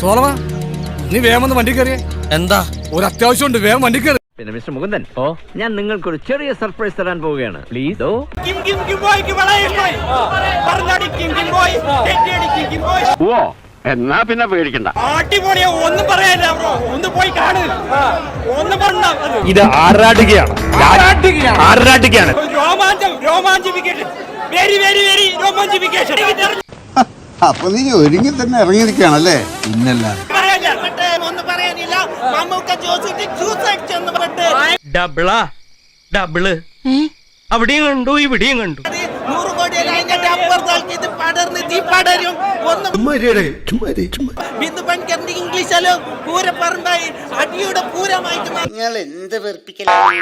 സോളവാ നീ വേഗം വന്ന് വണ്ടി കയറിയേ. എന്താ? ഒരു അത്യാവശ്യമുണ്ട് വേഗം വണ്ടി കയറി. പിന്നെ മിസ്റ്റർ മുകുന്ദൻ ഓ ഞാൻ നിങ്ങൾക്കൊരു ചെറിയ സർപ്രൈസ് തരാൻ പോവുകയാണ്. പ്ലീസ് ഓ. കിം കിം കിം ബോയ്ക്ക് വളരെ ഇഷ്ടമായി പറഞ്ഞാടി കിം കിം ബോയ് കെട്ടിയടി കിം കിം ബോയ് ഓ എന്നാ പിന്നെ പേടിക്കണ്ട. അടിപൊളിയാ ഒന്നും പറയാനില്ല ബ്രോ. ഒന്ന് പോയി കാണ്. ഒന്നും പറഞ്ഞ ഇത് ആറാട്ടുകയാണ് ആറാട്ടുകയാണ് രോമാഞ്ചം രോമാഞ്ചിഫിക്കേഷൻ. വെരി വെരി വെരി രോമാഞ്ചിഫിക്കേഷൻ. അപ്പൊ നീ ഒരുങ്ങി തന്നെ ഇറങ്ങിയിരിക്കുകയാണല്ലേ പറഞ്ഞിട്ട്. ഡബിളാ ഡബിൾ. അവിടെയും കണ്ടു ഇവിടെയും കണ്ടു. നൂറ് കോടി അതിന്റെ അപ്പുറത്തേക്ക് ഇത് പടർന്ന് തീ പടരും. ഒന്നും ബിന്ദു പണിക്കറിന്റെ ഇംഗ്ലീഷല്ലോ പൂരപ്പറമ്പായി അടിയുടെ പൂരമായിട്ട് മാറി. നിങ്ങൾ എന്ത് വെറുപ്പിക്കലാണ്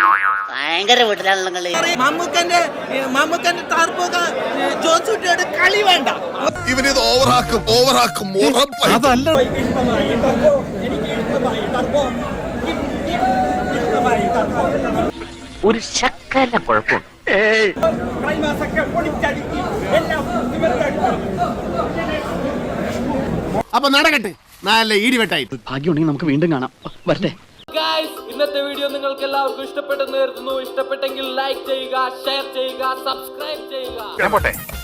ഭയങ്കര വീട്ടിലാണല്ലോ മമ്മൂക്കന്റെ മമ്മൂക്കന്റെ താർപ്പുക ജോസൂട്ടിയോട് കളി വേണ്ട. ഇവനിത് ഓവറാക്കും ഓവറാക്കും അതല്ല. ഒരു ശക്കല കുഴപ്പമുണ്ട് അപ്പൊ നടക്കട്ടെ. നല്ല ഈടിവെട്ടായി ഭാഗ്യമുണ്ടെങ്കിൽ നമുക്ക് വീണ്ടും കാണാം. വരട്ടെ. ഇന്നത്തെ വീഡിയോ നിങ്ങൾക്ക് എല്ലാവർക്കും ഇഷ്ടപ്പെട്ടെന്ന് കരുതുന്നു. ഇഷ്ടപ്പെട്ടെങ്കിൽ ലൈക്ക് ചെയ്യുക ഷെയർ ചെയ്യുക സബ്സ്ക്രൈബ് ചെയ്യുക.